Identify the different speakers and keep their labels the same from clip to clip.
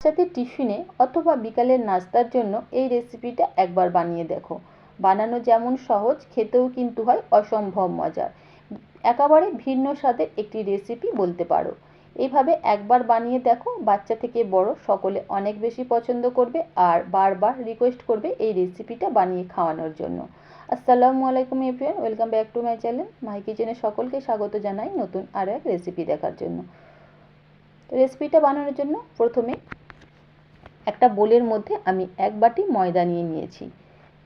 Speaker 1: বাচ্চাদের টিফিনে অথবা বিকালের নাস্তার জন্য এই রেসিপিটা একবার বানিয়ে দেখো। বানানো যেমন সহজ, খেতেও কিন্তু হয় অসম্ভব মজার। একেবারে ভিন্ন স্বাদের একটি রেসিপি বলতে পারো। এইভাবে একবার বানিয়ে দেখো, বাচ্চা থেকে বড় সকলে অনেক বেশি পছন্দ করবে আর বারবার রিকোয়েস্ট করবে এই রেসিপিটা বানিয়ে খাওয়ানোর জন্য। আসসালামু আলাইকুম everyone welcome back to my channel my কিচেনে সকলকে স্বাগত জানাই নতুন আরও এক রেসিপি দেখার জন্য। রেসিপিটা বানানোর জন্য প্রথমে একটা বোলের মধ্যে আমি এক বাটি ময়দা নিয়ে নিয়েছি।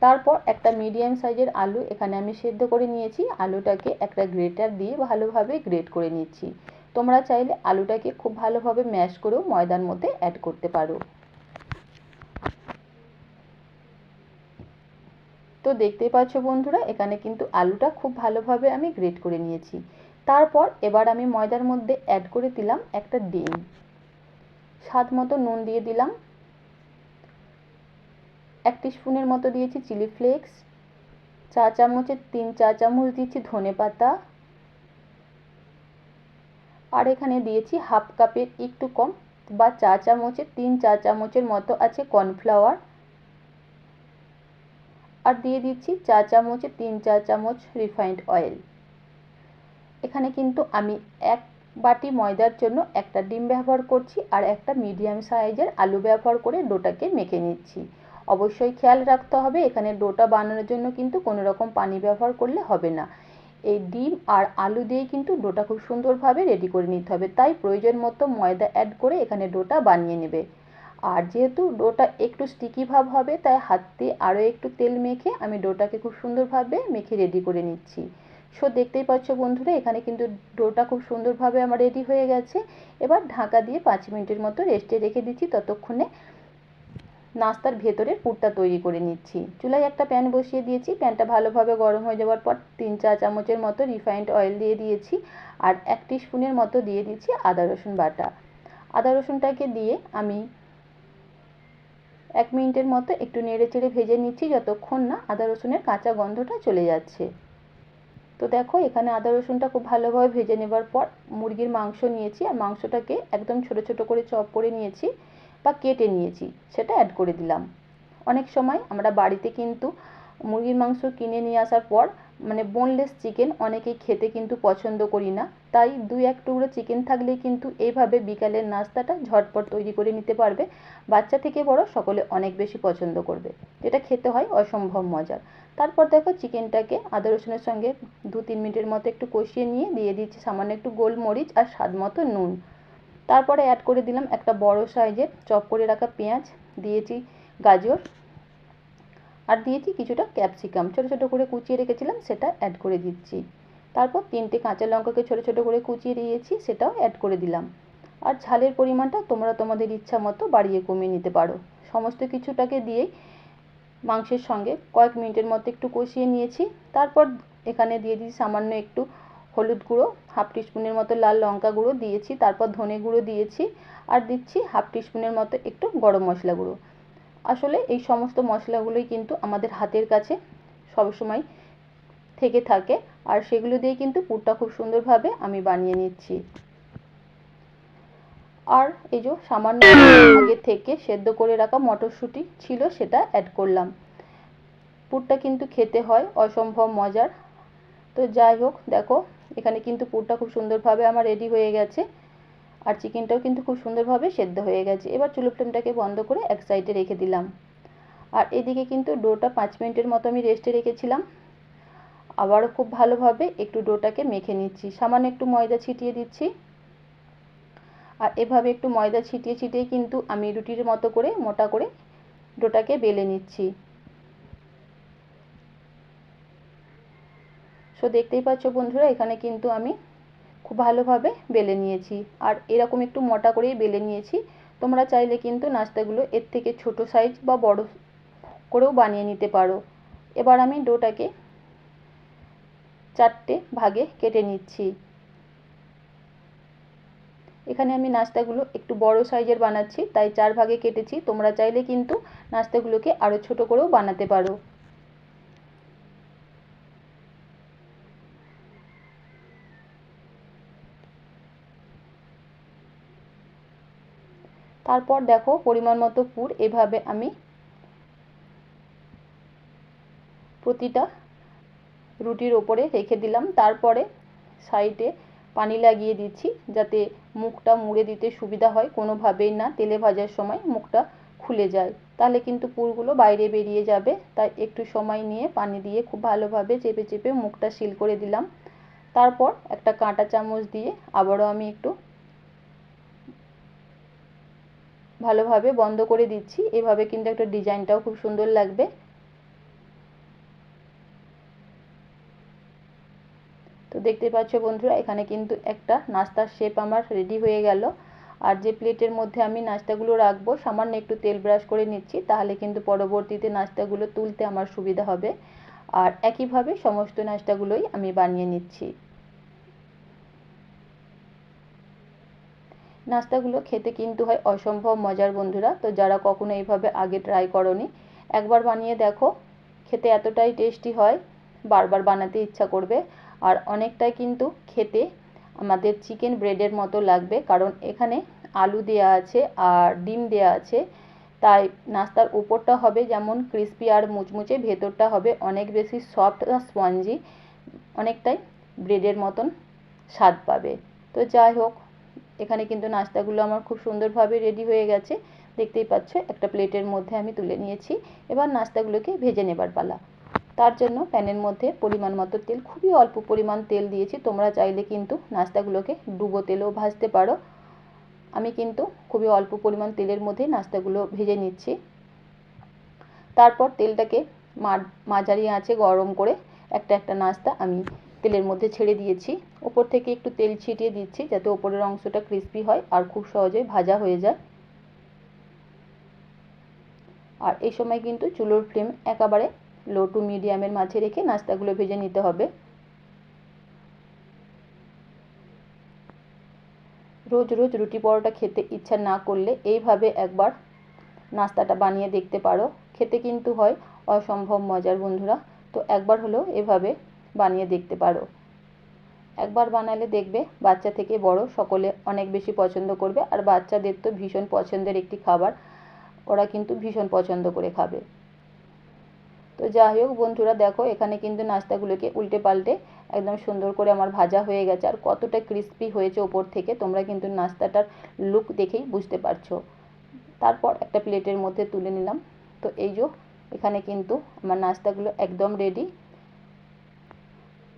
Speaker 1: তারপর একটা মিডিয়াম সাইজের আলু এখানে আমি সেদ্ধ করে নিয়েছি। আলুটাকে একটা গ্রেটার দিয়ে ভালোভাবে গ্রেট করে নিচ্ছি। তোমরা চাইলে আলুটাকে খুব ভালোভাবে ম্যাশ করেও ময়দার মধ্যে অ্যাড করতে পারো। তো দেখতেই পাচ্ছ বন্ধুরা, এখানে কিন্তু আলুটা খুব ভালোভাবে আমি গ্রেট করে নিয়েছি। তারপর এবার আমি ময়দার মধ্যে অ্যাড করে দিলাম একটা ডিম। স্বাদ মতো নুন দিয়ে দিলাম। এক স্পুনের মতো দিয়েছি চিলি ফ্লেক্স, চা চামচের তিন চা চামচ দিয়েছি ধনে পাতা, আর এখানে দিয়েছি হাফ কাপের একটু কম বা চা চামচের তিন চা চামচের মতো আছে কর্নফ্লাওয়ার, আর দিয়ে দিচ্ছি চা চামচের তিন চা চামচ রিফাইন্ড অয়েল। এখানে কিন্তু আমি এক বাটি ময়দার জন্য একটা ডিম ব্যবহার করছি আর একটা মিডিয়াম সাইজের আলু ব্যবহার করে ডোটাকে মেখে নিচ্ছি। অবশ্যই খেয়াল রাখতে হবে। এখানে ডোটা বানানোর জন্য কিন্তু কোনো রকম পানি ব্যবহার করলে হবে না। এই ডিম আর আলু দিয়ে কিন্তু ডোটা খুব সুন্দরভাবে রেডি করে নিতে হবে। তাই প্রয়োজন মতো ময়দা অ্যাড করে এখানে ডোটা বানিয়ে নেবে। আর যেহেতু ডোটা একটু স্টিকি ভাব হবে, তাই হাত দিয়ে আরও একটু তেল মেখে আমি ডোটাকে খুব সুন্দরভাবে মেখে রেডি করে নিচ্ছি। সো, দেখতেই পাচ্ছ বন্ধুরা, এখানে কিন্তু ডোটা খুব সুন্দরভাবে আমার রেডি হয়ে গেছে। এবার ঢাকা দিয়ে পাঁচ মিনিটের মতো রেস্টে রেখে দিচ্ছি। ততক্ষণে নাস্তার ভেতরের পুরটা তৈরি করে নিচ্ছি। চুলায় একটা প্যান বসিয়ে দিয়েছি। প্যানটা ভালোভাবে গরম হয়ে যাওয়ার পর তিন চা চামচের মতো রিফাইন্ড অয়েল দিয়ে দিয়েছি আর এক স্পুনের মতো দিয়ে দিচ্ছি আদা রসুন বাটা। আদা রসুনটাকে দিয়ে আমি এক মিনিটের মতো একটু নেড়ে চেড়ে ভেজে নিচ্ছি যতক্ষণ না আদা রসুনের কাঁচা গন্ধটা চলে যাচ্ছে। তো দেখো, এখানে আদা রসুনটা খুব ভালোভাবে ভেজে নেবার পর মুরগির মাংস নিয়েছি। আর মাংসটাকে একদম ছোট ছোট করে চপ করে নিয়েছি। বা কেটে নিয়েছি, সেটা অ্যাড করে দিলাম। অনেক সময় আমরা বাড়িতে কিন্তু মুরগির মাংস কিনে নিয়ে আসার পর মানে বোনলেস চিকেন অনেকেই খেতে কিন্তু পছন্দ করি না, তাই দুই এক টুকরো চিকেন থাকলেই কিন্তু এইভাবে বিকালের নাস্তাটা ঝটপট তৈরি করে নিতে পারবে। বাচ্চা থেকে বড় সকলে অনেক বেশি পছন্দ করবে, যেটা খেতে হয় অসম্ভব মজার। তারপর দেখো চিকেনটাকে আদা রসুনের সঙ্গে দু তিন মিনিটের মতো একটু কষিয়ে নিয়ে দিয়ে দিচ্ছি, সামান্য একটু গোলমরিচ আর স্বাদ মতো নুন। তারপরে অ্যাড করে দিলাম একটা বড় সাইজের চপ করে রাখা পেঁয়াজ, দিয়েছি গাজর, আর দিয়েছি কিছুটা ক্যাপসিকাম ছোটো ছোটো করে কুচিয়ে রেখেছিলাম, সেটা অ্যাড করে দিচ্ছি। তারপর তিনটে কাঁচা লঙ্কাকে ছোটো ছোটো করে কুচিয়ে দিয়েছি, সেটাও অ্যাড করে দিলাম। আর ঝালের পরিমাণটা তোমরা তোমাদের ইচ্ছা মতো বাড়িয়ে কমিয়ে নিতে পারো। সমস্ত কিছুটাকে দিয়েই মাংসের সঙ্গে কয়েক মিনিটের মতো একটু কষিয়ে নিয়েছি। তারপর এখানে দিয়ে দিয়েছি সামান্য একটু হলুদ গুঁড়ো, হাফ টিস্পুনের মতো লাল লঙ্কা গুঁড়ো দিয়েছি, তারপর ধনে গুঁড়ো দিয়েছি আর দিচ্ছি হাফ টিস্পুনের মতো একটু গরম মশলা গুঁড়ো। আসলে এই সমস্ত মশলাগুলোই কিন্তু আমাদের হাতের কাছে সবসময় থেকে থাকে আর সেগুলো দিয়ে কিন্তু পুরটা খুব সুন্দরভাবে আমি বানিয়ে নিচ্ছি। আর এই যে সামান্য আগে থেকে সেদ্ধ করে রাখা মটরশুঁটি ছিল সেটা অ্যাড করলাম। পুরটা কিন্তু খেতে হয়, অসম্ভব মজার। তো যাই হোক, দেখো এখানে কিন্তু পুরটা খুব সুন্দরভাবে আমার রেডি হয়ে গেছে। আর চিকেনটাও কিন্তু খুব সুন্দরভাবে সেদ্ধ হয়ে গেছে। এবার চুলো ফ্লেমটাকে বন্ধ করে এক সাইডে রেখে দিলাম। আর এদিকে কিন্তু ডোটা পাঁচ মিনিটের মতো আমি রেস্টে রেখেছিলাম। আবারও খুব ভালোভাবে একটু ডোটাকে মেখে নিচ্ছি। সামান্য একটু ময়দা ছিটিয়ে দিচ্ছি। আর এভাবে একটু ময়দা ছিটিয়ে ছিটিয়ে কিন্তু আমি রুটির মতো করে মোটা করে ডোটাকে বেলে নিচ্ছি। সো দেখতেই পাচ্ছ বন্ধুরা, এখানে কিন্তু আমি খুব ভালোভাবে বেলে নিয়েছি। আর এরকম একটু মোটা করেই বেলে নিয়েছি। তোমরা চাইলে কিন্তু নাস্তাগুলো এর থেকে ছোট সাইজ বা বড় করেও বানিয়ে নিতে পারো। এবার আমি ডোটাকে চারটে ভাগে কেটে নিচ্ছি। এখানে আমি নাস্তাগুলো একটু বড় সাইজের বানাচ্ছি, তাই চার ভাগে কেটেছি। তোমরা চাইলে কিন্তু নাস্তাগুলোকে আরও ছোট করেও বানাতে পারো। তারপর দেখো পরিমাণ মতো পুর, এভাবে আমি প্রতিটা রুটির ওপরে রেখে দিলাম। তারপরে সাইডে পানি লাগিয়ে দিচ্ছি যাতে মুখটা মুড়ে দিতে সুবিধা হয়। কোনোভাবেই না তেলে ভাজার সময় মুখটা খুলে যায়। তাহলে কিন্তু পুরগুলো বাইরে বেরিয়ে যাবে। তাই একটু সময় নিয়ে পানি দিয়ে খুব ভালোভাবে চেপে চেপে মুখটা সিল করে দিলাম। তারপর একটা কাঁটা চামচ দিয়ে আবারও আমি একটু ভালোভাবে বন্ধ করে দিচ্ছি। এভাবে কিন্তু একটা ডিজাইনটাও খুব সুন্দর লাগবে। তো দেখতে পাচ্ছ বন্ধুরা, এখানে কিন্তু একটা নাস্তার শেপ আমার রেডি হয়ে গেল। আর যে প্লেটের মধ্যে আমি নাস্তাগুলো রাখব, সামান্য একটু তেল ব্রাশ করে নিচ্ছি, তাহলে কিন্তু পরবর্তীতে নাস্তাগুলো তুলতে আমার সুবিধা হবে। আর একইভাবে সমস্ত নাস্তাগুলোই আমি বানিয়ে নিচ্ছি। নাস্তাগুলো খেতে কিন্তু হয় অসম্ভব মজার বন্ধুরা। তো যারা কখনো এইভাবে আগে ট্রাই করনি, একবার বানিয়ে দেখো, খেতে এতটাই টেস্টি হয়, বারবার বানাতে ইচ্ছা করবে। আর অনেকটাই কিন্তু খেতে আমাদের চিকেন ব্রেডের মতো লাগবে, কারণ এখানে আলু দেয়া আছে আর ডিম দেয়া আছে। তাই নাস্তার উপরটা হবে যেমন ক্রিস্পি আর মুচমুচে, ভেতরটা হবে অনেক বেশি সফট আর স্পঞ্জি অনেকটাই ব্রেডের মতন স্বাদ পাবে। তো যাই হোক এখানে কিন্তু নাস্তাগুলো আমার খুব সুন্দরভাবে রেডি হয়ে গেছে। দেখতেই পাচ্ছ, একটা প্লেটের মধ্যে আমি তুলে নিয়েছি। এবার নাস্তাগুলোকে ভেজে নেবার পালা। তার জন্য প্যানের মধ্যে পরিমাণ মতো তেল, খুবই অল্প পরিমাণ তেল দিয়েছি। তোমরা চাইলে কিন্তু নাস্তাগুলোকে ডুবো তেলেও ভাজতে পারো। আমি কিন্তু খুবই অল্প পরিমাণ তেলের মধ্যে নাস্তাগুলো ভেজে নিচ্ছি। তারপর তেলটাকে মাঝারি আঁচে গরম করে একটা একটা নাস্তা আমি তেলের মধ্যে ছেড়ে দিয়েছি। ওপর থেকে একটু তেল ছিটিয়ে দিচ্ছি যাতে ওপরের অংশটা ক্রিস্পি হয় আর খুব সহজে ভাজা হয়ে যায়। আর এই সময় কিন্তু চুলোর ফ্লেম একেবারে লো টু মিডিয়ামের মাঝে রেখে নাস্তাগুলো ভেজে নিতে হবে। রোজ রোজ রুটি পরোটা খেতে ইচ্ছা না করলে এইভাবে একবার নাস্তাটা বানিয়ে দেখতে পারো। খেতে কিন্তু হয় অসম্ভব মজার বন্ধুরা। তো একবার হলেও এভাবে বানিয়ে দেখতে পারো। একবার বানালে দেখবে বাচ্চা থেকে বড় সকলে অনেক বেশি পছন্দ করবে আর বাচ্চাদের তো ভীষণ পছন্দের একটি খাবার। ওরা কিন্তু ভীষণ পছন্দ করে খাবে। তো যাই হোক বন্ধুরা, দেখো এখানে কিন্তু নাস্তাগুলোকে উল্টে পাল্টে একদম সুন্দর করে আমার ভাজা হয়ে গেছে। আর কতটা ক্রিস্পি হয়েছে ওপর থেকে তোমরা কিন্তু নাস্তাটার লুক দেখেই বুঝতে পারছ। তারপর একটা প্লেটের মধ্যে তুলে নিলাম। তো এই যে এখানে কিন্তু আমার নাস্তাগুলো একদম রেডি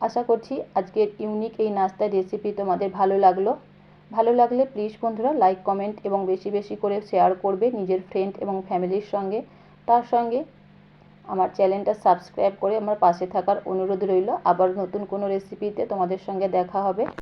Speaker 1: আশা করছি আজকের ইউনিক এই নাস্তার রেসিপি তোমাদের ভালো লাগল। ভালো লাগলে প্লিজ বন্ধুরা লাইক কমেন্ট এবং বেশি বেশি করে শেয়ার করবে নিজের ফ্রেন্ড এবং ফ্যামিলির সঙ্গে। তার সঙ্গে আমার চ্যানেলটা সাবস্ক্রাইব করে আমার পাশে থাকার অনুরোধ রইল। আবার নতুন কোনো রেসিপিতে তোমাদের সঙ্গে দেখা হবে।